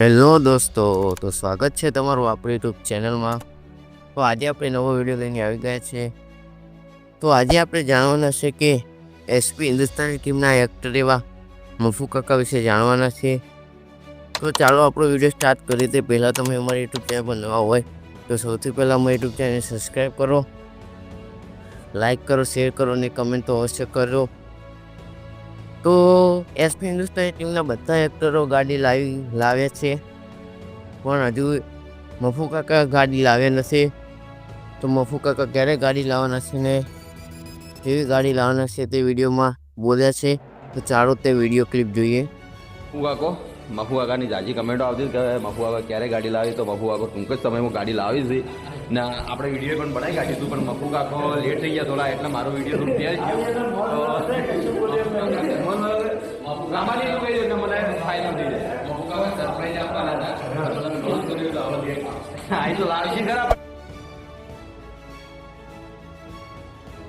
Hello દોસ્તો, તો સ્વાગત છે તમારું આપણી યુટ્યુબ ચેનલમાં. તો આજે આપણે નવો વીડિયો લઈને આવી ગયા છે તો આજે આપણે જાણવાના છે કે એસપી હિન્દુસ્તાની ટીમના એક્ટર એવા મફુ કાકા વિશે જાણવાના છે તો ચાલો આપણો વીડિયો સ્ટાર્ટ કરીએ. તે પહેલાં તમે અમારી યુટ્યુબ ચેનલ પર નવા હોય, તો સૌથી પહેલાં અમારી યુટ્યુબ ચેનલ સબસ્ક્રાઈબ કરો. લાઈક કરો શેર કરો અને કમેન્ટ તો અવશ્ય કરો તો એસપી હિન્દુસ્તાની ટીમના બધા એક્ટરો ગાડી લાવી, લાવે છે. પણ હજુ મફુ કાકા ગાડી લાવે નથી. તો મફુ કાકા ક્યારે ગાડી લાવવાના છે ને? કેવી ગાડી લાવવાના છે તે વિડીયોમાં બોલ્યા છે. તો ચાલો તે વીડિયો ક્લિપ જોઈએ. મફુ કાકો, મફુ કાકાની જાજી કમેન્ટો આવતી કે મફુ કાકા ક્યારે ગાડી લાવી? તો મફુ કાકો ટૂંક જ સમયમાં ગાડી લાવી હતી ને આપણે વીડિયો પણ બનાવી કાઢીશું, પણ મફુ કાકો લેટ થઈ ગયા થોડા, એટલે મારો વીડિયો થોડું ત્યાં રામાની એવું કહી દઉં મને ફાયદો થઈ જાય મફુ કાકા સરપ્રાઈઝ આપવાના હતા હા એ તો લાવશે ખરા પણ